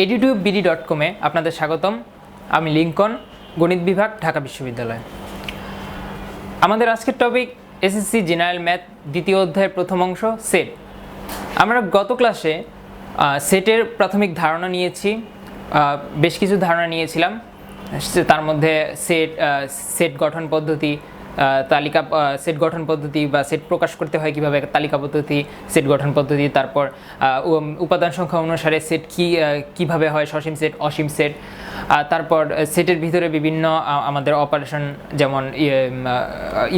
এডিটিউব BD dot কমে আপনাদের স্বাগতম। আমি লিঙ্কন, গণিত বিভাগ, ঢাকা বিশ্ববিদ্যালয়। আমাদের আজকের টপিক এসএসসি জেনারেল ম্যাথ দ্বিতীয় অধ্যায়ের প্রথম অংশ সেট আমরা গত ক্লাসে সেটের প্রাথমিক ধারণা নিয়েছি বেশ কিছু ধারণা নিয়েছিলাম। তার মধ্যে সেট সেট গঠন পদ্ধতি তালিকা সেট গঠন পদ্ধতি বা সেট প্রকাশ করতে হয় কীভাবে, তালিকা পদ্ধতি সেট গঠন পদ্ধতি, তারপর উপাদান সংখ্যা অনুসারে সেট কি কীভাবে হয়, সসীম সেট অসীম সেট তারপর সেটের ভিতরে বিভিন্ন আমাদের অপারেশন যেমন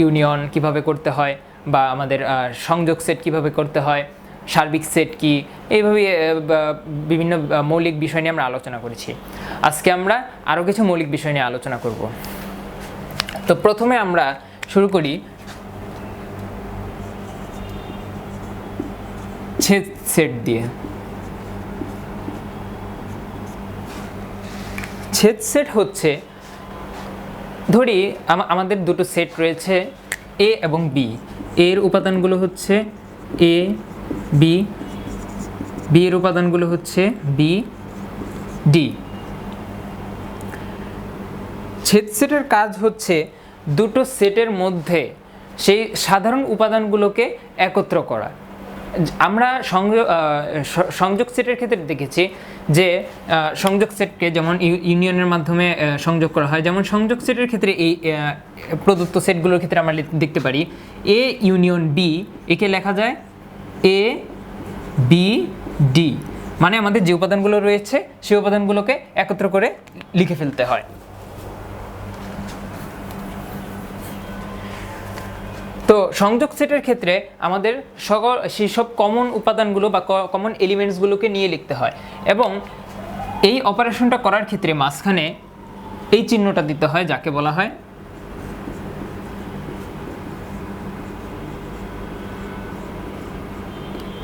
ইউনিয়ন কীভাবে করতে হয় বা আমাদের সংযোগ সেট কীভাবে করতে হয়, সার্বিক সেট কি, এইভাবে বিভিন্ন মৌলিক বিষয় নিয়ে আমরা আলোচনা করেছি। আজকে আমরা আরও কিছু মৌলিক বিষয় নিয়ে আলোচনা করব। তো প্রথমে আমরা শুরু করি ছেদ সেট দিয়ে। ছেদ সেট হচ্ছে, ধরি আমাদের দুটো সেট রয়েছে এ এবং বি এর উপাদানগুলো হচ্ছে এ বি বি এর উপাদানগুলো হচ্ছে বি ডি ছেদ সেটের কাজ হচ্ছে দুটো সেটের মধ্যে সেই সাধারণ উপাদানগুলোকে একত্র করা। আমরা সংযোগ সংযোগ সেটের ক্ষেত্রে দেখেছি যে সংযোগ সেটকে যেমন ইউনিয়নের মাধ্যমে সংযোগ করা হয়, যেমন সংযোগ সেটের ক্ষেত্রে এই প্রদত্ত সেটগুলোর ক্ষেত্রে আমরা দেখতে পারি এ ইউনিয়ন বি একে লেখা যায় এ বি ডি মানে আমাদের যে উপাদানগুলো রয়েছে সেই উপাদানগুলোকে একত্র করে লিখে ফেলতে হয়। তো সংযোগ সেটের ক্ষেত্রে আমাদের সকল সেই সব কমন উপাদানগুলো বা কমন এলিমেন্টসগুলোকে নিয়ে লিখতে হয়। এবং এই অপারেশনটা করার ক্ষেত্রে মাঝখানে এই চিহ্নটা দিতে হয়, যাকে বলা হয়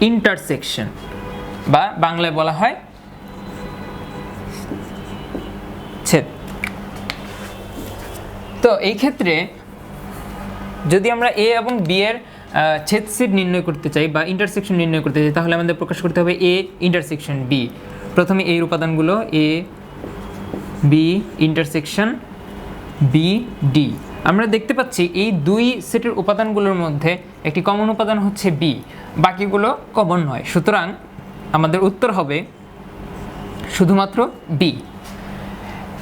ইন্টারসেকশন বা বাংলায় বলা হয় ছেদ। তো এই ক্ষেত্রে যদি আমরা এ এবং বি এর আহ, ছেদ সেট নির্ণয় করতে চাই বা ইন্টারসেকশন নির্ণয় করতে চাই তাহলে আমাদের প্রকাশ করতে হবে এ ইন্টারসেকশন বি প্রথমে এর উপাদানগুলো A B intersection B D আমরা দেখতে পাচ্ছি এই দুই সেটের উপাদানগুলোর মধ্যে একটি কমন উপাদান হচ্ছে বি বাকিগুলো কমন নয়। সুতরাং আমাদের উত্তর হবে শুধুমাত্র বি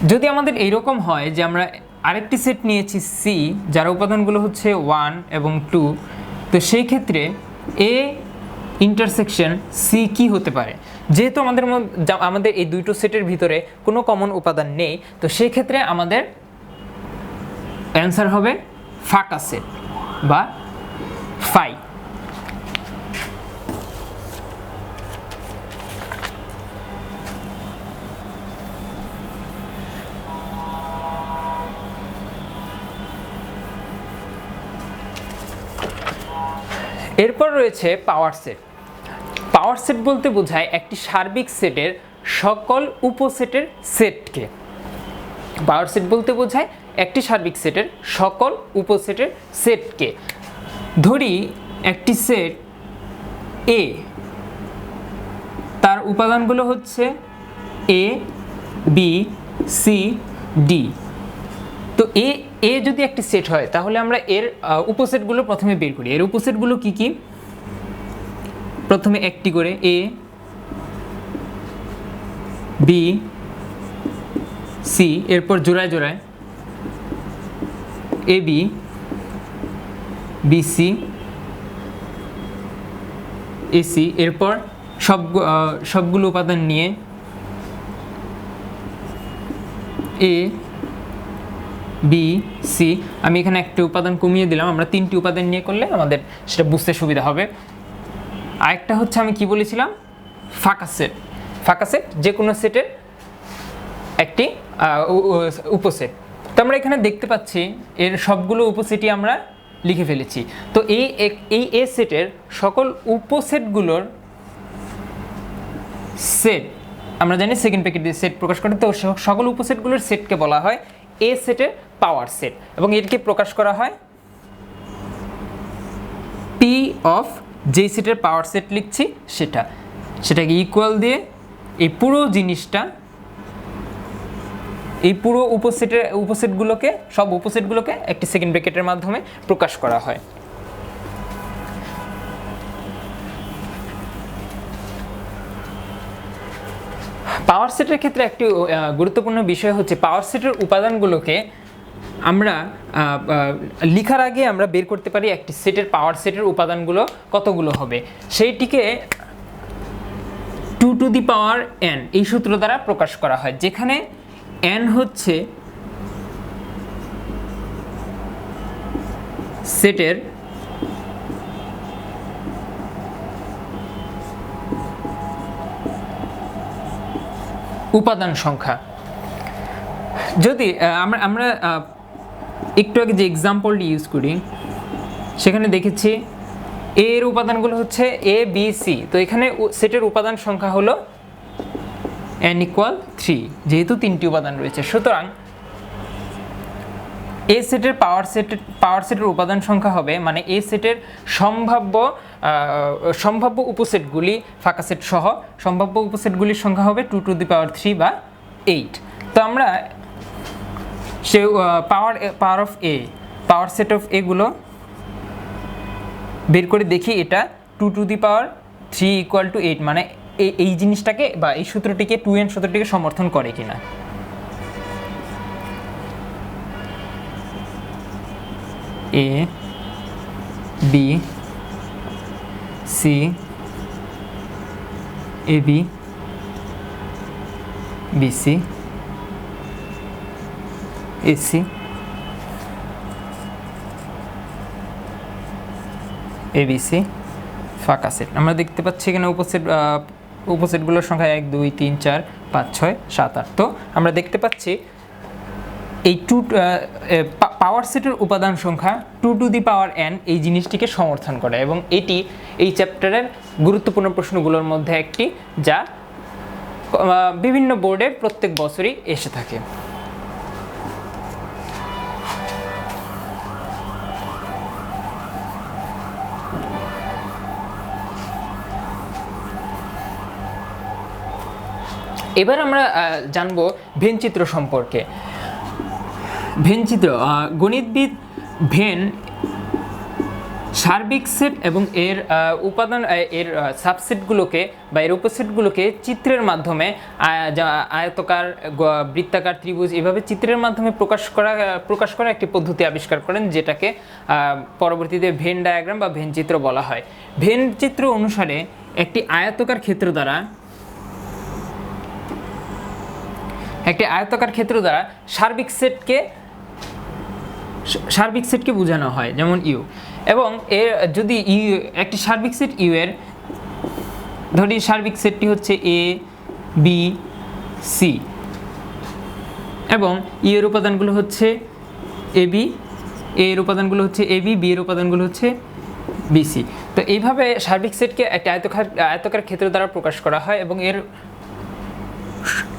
যদি আমাদের এইরকম হয় যে আমরা আরেকটি সেট নিয়েছি সি যার উপাদানগুলো হচ্ছে ওয়ান এবং টু তো সেই ক্ষেত্রে এ ইন্টারসেকশন সি কি হতে পারে? যেহেতু আমাদের আমাদের এই দুইটো সেটের ভিতরে কোনো কমন উপাদান নেই, তো সেই ক্ষেত্রে আমাদের অ্যান্সার হবে ফাঁকা সেট বা ফাই এরপর রয়েছে পাওয়ার সেট পাওয়ার সেট বলতে বোঝায় একটি সার্বিক সেটের সকল উপসেটের সেটকে পাওয়ার সেট বলতে বোঝায় একটি সার্বিক সেটের সকল উপসেটের সেটকে ধরি একটি সেট এ তার উপাদানগুলো হচ্ছে এ বি সি ডি তো এ এ যদি একটি সেট হয়, তাহলে আমরা এর উপসেটগুলো প্রথমে বের করি। এর উপসেটগুলো কি কি? প্রথমে একটি করে এ, বি, সি, এরপর জোড়ায় জোড়ায় এ, বি বিসি এসি এরপর সব সবগুলো উপাদান নিয়ে এ বি সি আমি এখানে একটা উপাদান কমিয়ে দিলাম। আমরা তিনটি উপাদান নিয়ে করলে আমাদের সেটা বুঝতে সুবিধা হবে। আরেকটা হচ্ছে আমি কি বলেছিলাম? ফাঁকা সেট ফাঁকা সেট যে কোনো সেটের একটি উপসেট। তো আমরা এখানে দেখতে পাচ্ছি এর সবগুলো উপসেটই আমরা লিখে ফেলেছি। তো এই এই এ সেটের সকল উপসেটগুলোর সেট আমরা জানি সেকেন্ড প্যাকেট দিয়ে সেট প্রকাশ করে, তো সকল উপসেটগুলোর সেটকে বলা হয় এ সেটের পাওয়ার সেট এবং এটিকে প্রকাশ করা হয় পি অফ যেই সেটের পাওয়ার সেট লিখছি সেটা। সেটাকে ইকুয়াল দিয়ে এই পুরো জিনিসটা, এই পুরো উপসেটের, উপসেটগুলোকে, সব উপসেটগুলোকে একটি সেকেন্ড ব্র্যাকেটের মাধ্যমে প্রকাশ করা হয়। পাওয়ার সেটের ক্ষেত্রে একটি গুরুত্বপূর্ণ বিষয় হচ্ছে পাওয়ার সেটের উপাদানগুলোকে আমরা লিখার আগে আমরা বের করতে পারি একটি সেটের পাওয়ার সেটের উপাদানগুলো কতগুলো হবে। সেইটিকে two to the power N এই সূত্র দ্বারা প্রকাশ করা হয়, যেখানে এন হচ্ছে সেটের উপাদান সংখ্যা। যদি আমরা আমরা একটু আগে যে এক্সাম্পলটি ইউজ করি, সেখানে দেখেছি এ এর উপাদানগুলো হচ্ছে এ বি সি তো এখানে সেটের উপাদান সংখ্যা হলো এন ইকুয়াল থ্রি যেহেতু তিনটি উপাদান রয়েছে। সুতরাং এ সেটের পাওয়ার সেটের পাওয়ার সেটের উপাদান সংখ্যা হবে মানে এ সেটের সম্ভাব্য সম্ভাব্য উপসেটগুলি ফাঁকা সেট সহ, সম্ভাব্য উপসেটগুলির সংখ্যা হবে two to the power three বা এইট তো আমরা সে power power of A power set of এগুলো বের করে দেখি এটা two to the power three equal to eight মানে এই জিনিসটাকে বা এই সূত্রটিকে টু এন সূত্রটিকে সমর্থন করে কিনা। A B C A B BC AC. ABC, ফাঁকা সেট। আমরা দেখতে পাচ্ছি এখানে উপসেট উপসেটগুলোর সংখ্যা এক, দুই, তিন, চার, পাঁচ, ছয়, সাত, আট। তো আমরা দেখতে পাচ্ছি এই টু পাওয়ার সেটের উপাদান সংখ্যা two to the power N এই জিনিসটিকে সমর্থন করে এবং এটি এই চ্যাপ্টারের গুরুত্বপূর্ণ প্রশ্নগুলোর মধ্যে একটি যা বিভিন্ন বোর্ডে প্রত্যেক বছরই এসে থাকে। এবার আমরা জানব ভেনচিত্র সম্পর্কে। ভেনচিত্র গণিতবিদ ভেন সার্বিক সেট এবং এর উপাদান এর সাবসেটগুলোকে বা এর উপসেটগুলোকে চিত্রের মাধ্যমে আয়তকার বৃত্তাকার, ত্রিভুজ এভাবে চিত্রের মাধ্যমে প্রকাশ করা প্রকাশ করা একটি পদ্ধতি আবিষ্কার করেন যেটাকে পরবর্তীতে ভেন ডায়াগ্রাম বা ভেন চিত্র বলা হয়। ভেন চিত্র অনুসারে একটি আয়তকার ক্ষেত্র দ্বারা একটি আয়তাকার ক্ষেত্র দ্বারা সার্বিক সেটকে সার্বিক সেটকে বোঝানো হয়, যেমন ইউ। এবং এর যদি ইউ, একটি সার্বিক সেট ইউ এর, ধরি সার্বিক সেটটি হচ্ছে এ, বি, সি। এবং ই এর উপাদানগুলো হচ্ছে এ, বি, এ এর উপাদানগুলো হচ্ছে এ, বি বি এর উপাদানগুলো হচ্ছে বিসি তো এইভাবে সার্বিক সেটকে একটি আয়তকার আয়তকার ক্ষেত্র দ্বারা প্রকাশ করা হয় এবং এর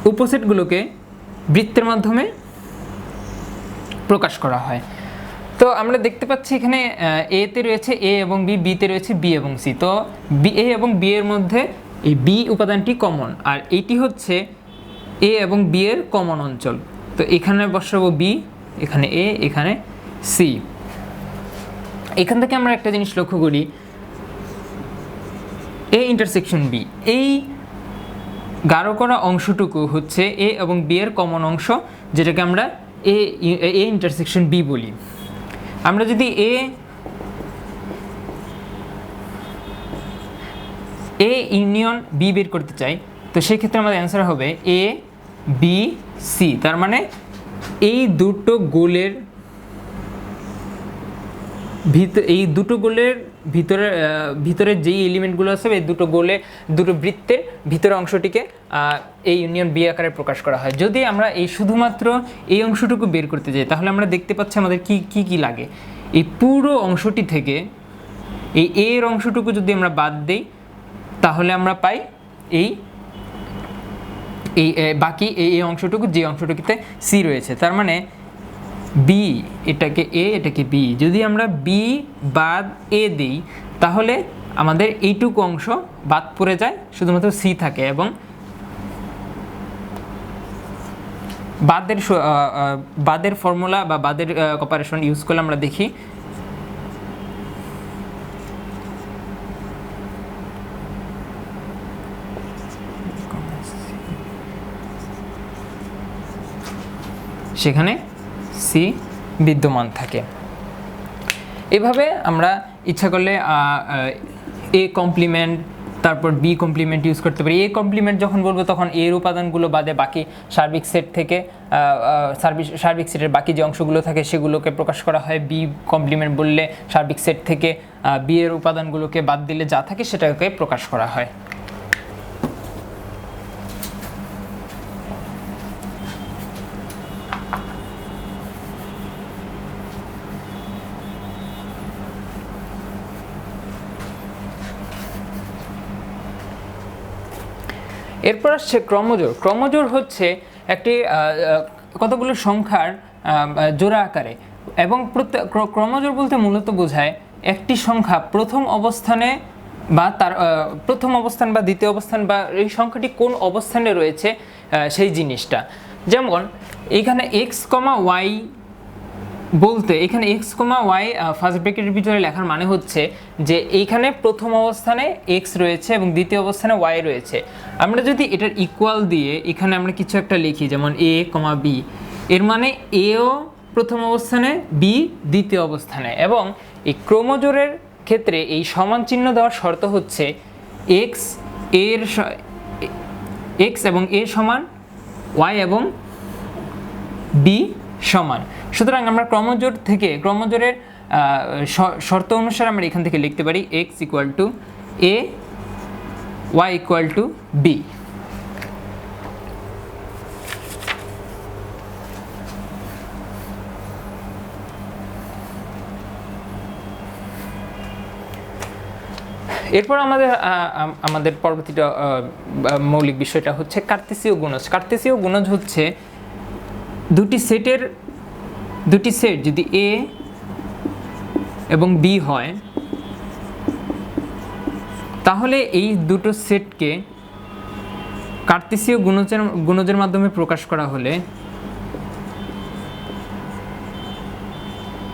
উপসেটগুলোকে বৃত্তের মাধ্যমে প্রকাশ করা হয়। তো আমরা দেখতে পাচ্ছি এখানে এতে রয়েছে এ এবং বি বিতে রয়েছে বি এবং সি তো বি এ এবং বি এর মধ্যে এই বি উপাদানটি কমন আর এইটি হচ্ছে এ এবং বি এর কমন অঞ্চল। তো এখানে বসাবো বি এখানে এ এখানে সি এখান থেকে আমরা একটা জিনিস লক্ষ্য করি এ ইন্টারসেকশন বি এই গাঢ় করা অংশটুকু হচ্ছে এ এবং বি এর কমন অংশ, যেটাকে আমরা এ এ ইন্টারসেকশন বি বলি। আমরা যদি এ এ ইউনিয়ন বি বের করতে চাই, তো সেক্ষেত্রে আমাদের অ্যান্সার হবে এ বি সি তার মানে এই দুটো গোলের ভিতর এই দুটো গোলের ভিতরে ভিতরে যেই এলিমেন্টগুলো আছে, এই দুটো গোলে, দুটো বৃত্তের ভিতরের অংশটিকে এই ইউনিয়ন বি আকারে প্রকাশ করা হয়। যদি আমরা এই শুধুমাত্র এই অংশটুকু বের করতে যাই, তাহলে আমরা দেখতে পাচ্ছি আমাদের কি কি কি লাগে। এই পুরো অংশটি থেকে, এই এর অংশটুকু যদি আমরা বাদ দেই, তাহলে আমরা পাই এই এই বাকি এই অংশটুকু, যে অংশটুকুতে সি রয়েছে। তার মানে বি এটাকে এ এটাকে বি যদি আমরা বি বাদ এ দিই, তাহলে আমাদের এইটুকু অংশ বাদ পড়ে যায়, শুধুমাত্র সি থাকে এবং বাদের বাদের ফর্মুলা বা বাদের অপারেশন ইউজ করলে আমরা দেখি সেখানে সি বিদ্যমান থাকে। এভাবে আমরা ইচ্ছা করলে এ কমপ্লিমেন্ট তারপর বি কমপ্লিমেন্ট ইউজ করতে পারি। এ কমপ্লিমেন্ট যখন বলব, তখন এর উপাদানগুলো বাদে বাকি সার্বিক সেট থেকে সার্বিক সার্বিক সেটের বাকি যে অংশগুলো থাকে, সেগুলোকে প্রকাশ করা হয়। বি কমপ্লিমেন্ট বললে সার্বিক সেট থেকে বি এর উপাদানগুলোকে বাদ দিলে যা থাকে, সেটাকে প্রকাশ করা হয়। এরপর আসছে ক্রমজোর ক্রমজোর হচ্ছে একটি কতগুলো সংখ্যার জোড়া আকারে। এবং ক্রমজোর বলতে মূলত বোঝায় একটি সংখ্যা প্রথম অবস্থানে বা তার প্রথম অবস্থান বা দ্বিতীয় অবস্থান বা এই সংখ্যাটি কোন অবস্থানে রয়েছে সেই জিনিসটা। যেমন, এখানে এক্স কমা ওয়াই বলতে এখানে এক্স কমা ওয়াই ফার্স্ট ব্র্যাকেটের ভিতরে লেখার মানে হচ্ছে যে এইখানে প্রথম অবস্থানে এক্স রয়েছে এবং দ্বিতীয় অবস্থানে ওয়াই রয়েছে। আমরা যদি এটার ইকুয়াল দিয়ে এখানে আমরা কিছু একটা লিখি, যেমন এ কমা বি এর মানে এও প্রথম অবস্থানে বি দ্বিতীয় অবস্থানে এবং এই ক্রোমোজোরের ক্ষেত্রে এই সমান চিহ্ন দেওয়ার শর্ত হচ্ছে এক্সের এক্স এবং এ সমান ওয়াই এবং বি সমান। সুতরাং আমরা ক্রমজোর থেকে ক্রমজোরের শর্ত অনুসারে আমরা এখান থেকে লিখতে পারি X equal to A Y equal to B এরপর আমাদের আমাদের পরবর্তীটা মৌলিক বিষয়টা হচ্ছে কার্তেসীয় গুণজ। কার্তেসীয় গুণজ হচ্ছে দুটি সেটের দুটি সেট যদি এ এবং বি হয়, তাহলে এই দুটো সেটকে কার্তেসীয় গুণজের গুণজের মাধ্যমে প্রকাশ করা হলে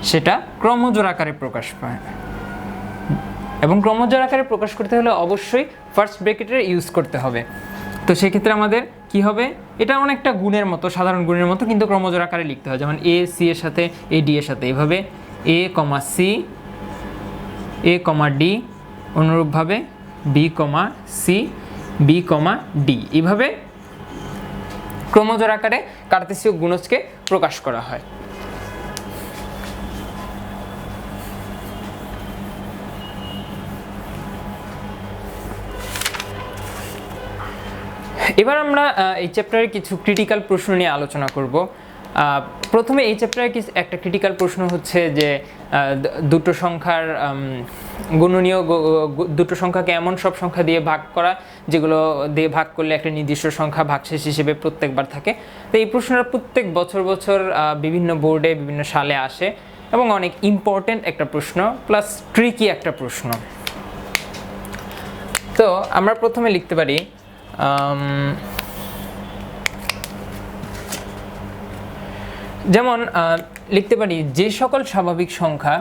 সেটা ক্রমজোর আকারে প্রকাশ পায়। এবং ক্রমজোর আকারে প্রকাশ করতে হলে অবশ্যই ফার্স্ট ব্র্যাকেটের ইউজ করতে হবে। তো সেক্ষেত্রে আমাদের কি হবে? এটা অনেকটা গুণের মতো, সাধারণ গুণের মতো, কিন্তু ক্রমজোর আকারে লিখতে হয়। যেমন এ সি এর সাথে এ ডি এর সাথে। এভাবে A comma C A comma D অনুরূপভাবে B comma C B comma D এভাবে ক্রমজোর আকারে কার্তেসীয় গুণজকে প্রকাশ করা হয়। এবার আমরা এই চ্যাপ্টারের কিছু ক্রিটিক্যাল প্রশ্ন নিয়ে আলোচনা করব। প্রথমে এই চ্যাপ্টারে একটা ক্রিটিক্যাল প্রশ্ন হচ্ছে যে দুটো সংখ্যার গুণনীয় দুটো সংখ্যাকে এমন সব সংখ্যা দিয়ে ভাগ করা, যেগুলো দিয়ে ভাগ করলে একটা নির্দিষ্ট সংখ্যা ভাগশেষ হিসেবে প্রত্যেকবার থাকে। তো এই প্রশ্নটা প্রত্যেক বছর বছর বিভিন্ন বোর্ডে বিভিন্ন সালে আসে এবং অনেক ইম্পর্ট্যান্ট একটা প্রশ্ন প্লাস ট্রিকি একটা প্রশ্ন। তো আমরা প্রথমে লিখতে পারি যেমন লিখতে পারি যে সকল স্বাভাবিক সংখ্যা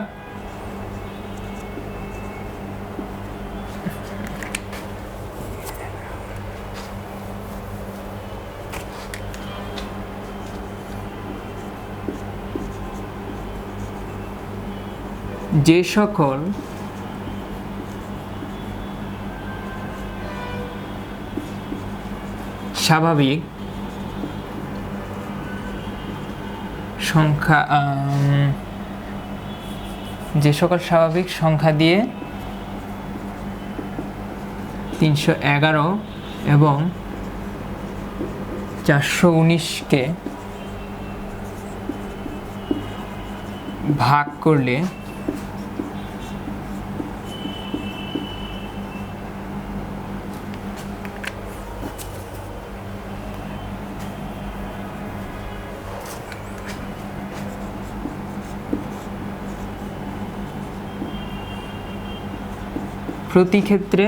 যে সকল স্বাভাবিক সংখ্যা যে সকল স্বাভাবিক সংখ্যা দিয়ে তিনশো এগারো এবং চারশো উনিশকে ভাগ করলে প্রতি ক্ষেত্রে?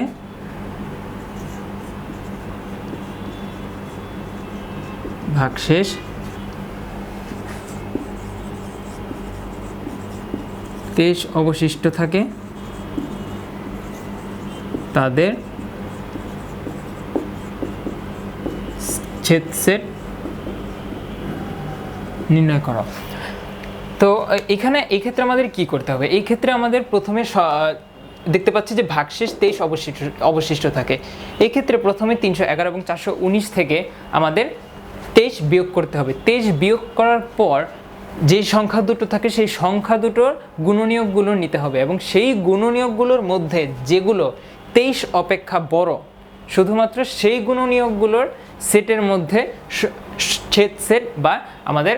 ভাগশেষ তেইশ অবশিষ্ট থাকে। তাদের ছেদ সেট নির্ণয় করা। তো এখানে, এক্ষেত্রে আমাদের কি করতে হবে? এই ক্ষেত্রে আমাদের প্রথমে দেখতে পাচ্ছি যে ভাগশেষ তেইশ অবশিষ্ট অবশিষ্ট থাকে। এই ক্ষেত্রে প্রথমে তিনশো এগারো এবং চারশো উনিশ থেকে আমাদের তেইশ বিয়োগ করতে হবে। তেইশ বিয়োগ করার পর যে সংখ্যা দুটো থাকে, সেই সংখ্যা দুটোর গুণনীয়কগুলো নিতে হবে এবং সেই গুণনীয়কগুলোর মধ্যে যেগুলো তেইশ অপেক্ষা বড়, শুধুমাত্র সেই গুণনীয়কগুলোর সেটের মধ্যে ছেদ সেট বা আমাদের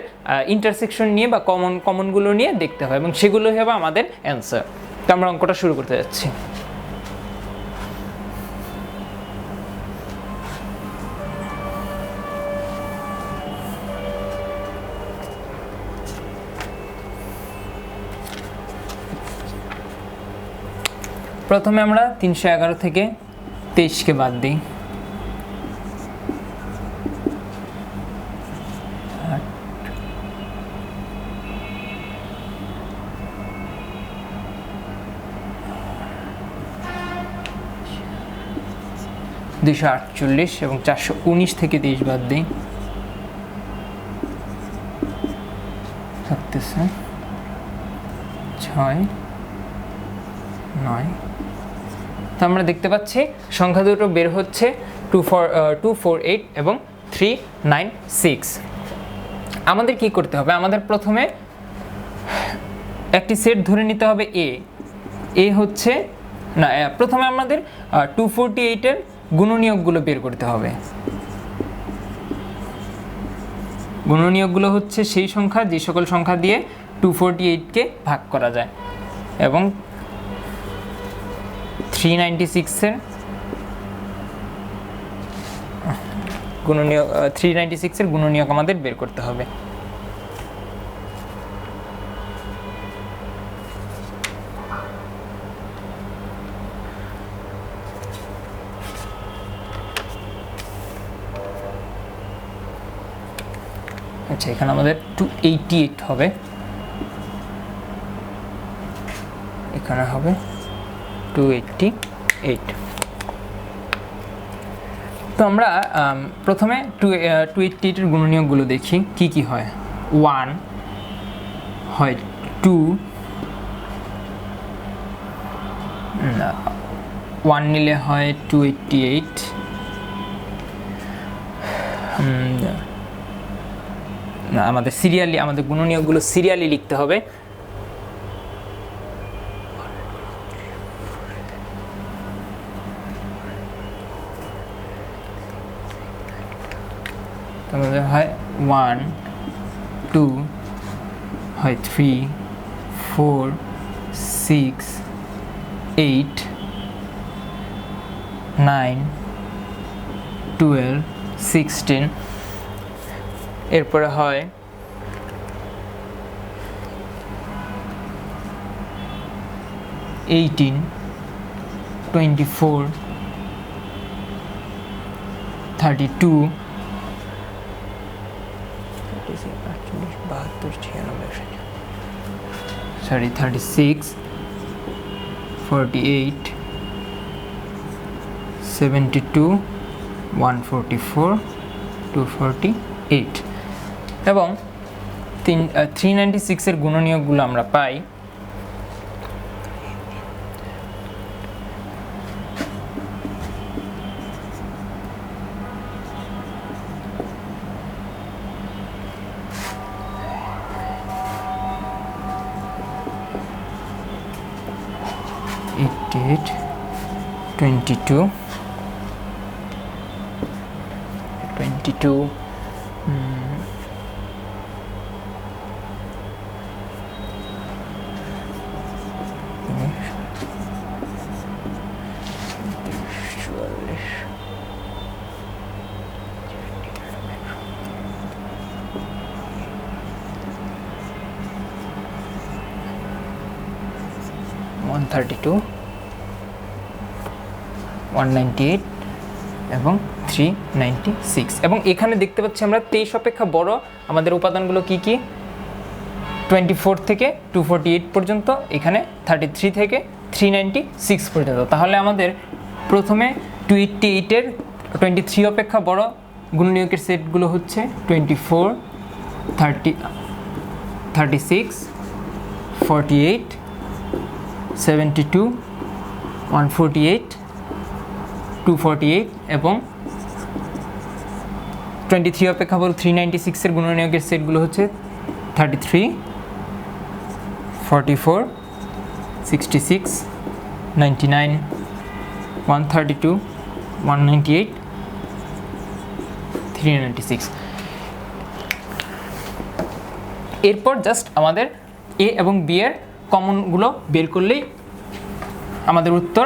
ইন্টারসেকশন নিয়ে বা কমন কমনগুলো নিয়ে দেখতে হয় এবং সেগুলোই হবে আমাদের অ্যান্সার তো আমরা অঙ্কটা শুরু করতে যাচ্ছি। প্রথমে আমরা তিনশো এগারো থেকে তেইশকে বাদ দিই। দুশো আটচল্লিশ এবং চারশো উনিশ থেকে তেইশ বাদ দিই। থাকতেছে ছয়, নয়। তো আমরা দেখতে পাচ্ছি, সংখ্যা দুটো বের হচ্ছে two four two four eight এবং থ্রি নাইন সিক্স। আমাদের কি করতে হবে? আমাদের প্রথমে একটি সেট ধরে নিতে হবে এ। এ হচ্ছে, না প্রথমে আমাদের টু ফোরটি এইটের গুণনীয়কগুলো বের করতে হবে। গুণনীয়কগুলো হচ্ছে সেই সংখ্যা, যে সকল সংখ্যা দিয়ে টু ফোরটি এইটকে ভাগ করা যায়। এবং থ্রি নাইনটি সিক্সের গুণনীয়ক থ্রি নাইনটি সিক্সের গুণনীয়ক আমাদের বের করতে হবে। আচ্ছা এখানে আমাদের টু এইটি এইট হবে। এখানে হবে টু এইটটি এইট তো আমরা প্রথমে টু টু এইটটি এইটের গুণনীয়কগুলো দেখি, কি কি হয়? ওয়ান হয় টু ওয়ান নিলে হয় টু এইট না আমাদের সিরিয়ালি, আমাদের গুণনীয়কগুলো সিরিয়ালি লিখতে হবে। তো আমাদের হয় ওয়ান টু হয় three four six eight nine twelve sixteen এরপরে হয় eighteen twenty four thirty two বাহাত্তর ছিয়ানব্বই sorry thirty six forty eight seventy two one forty four two forty eight এবং তিন থ্রি নাইনটি সিক্সের গুণনীয়কগুলো আমরা পাই। Eight twenty two twenty two one eight এবং থ্রি নাইনটি সিক্স। এবং এখানে দেখতে পাচ্ছি আমরা তেইশ অপেক্ষা বড়। আমাদের উপাদানগুলো কি কি? টোয়েন্টি ফোর থেকে টু ফোরটি এইট পর্যন্ত, এখানে থার্টি থ্রি থেকে থ্রি নাইনটি সিক্স পর্যন্ত। তাহলে আমাদের প্রথমে টু এইটটি এইটের টোয়েন্টি থ্রি অপেক্ষা বড়। গুণনীয়কের সেটগুলো হচ্ছে twenty four, thirty thirty six, forty eight, seventy two, one forty eight two এবং টোয়েন্টি থ্রি অপেক্ষা বড় থ্রি নাইনটি সিক্সের গুণনীয়কের সেটগুলো হচ্ছে thirty three forty four sixty six ninety nine one thirty two one ninety eight three ninety six এরপর just আমাদের এ এবং বি এর কমনগুলো বের করলেই আমাদের উত্তর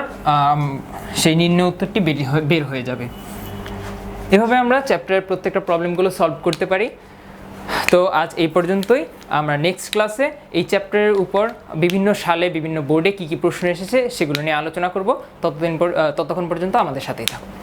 সেই নির্ণয় উত্তরটি বেরি হয়ে- যাবে। এভাবে আমরা চ্যাপ্টারের প্রত্যেকটা প্রবলেমগুলো সলভ করতে পারি। তো আজ এই পর্যন্তই। আমরা নেক্সট ক্লাসে এই চ্যাপ্টারের উপর বিভিন্ন সালে বিভিন্ন বোর্ডে কী কী প্রশ্ন এসেছে সেগুলো নিয়ে আলোচনা করব। ততদিন ততক্ষণ পর্যন্ত আমাদের সাথেই থাকুন।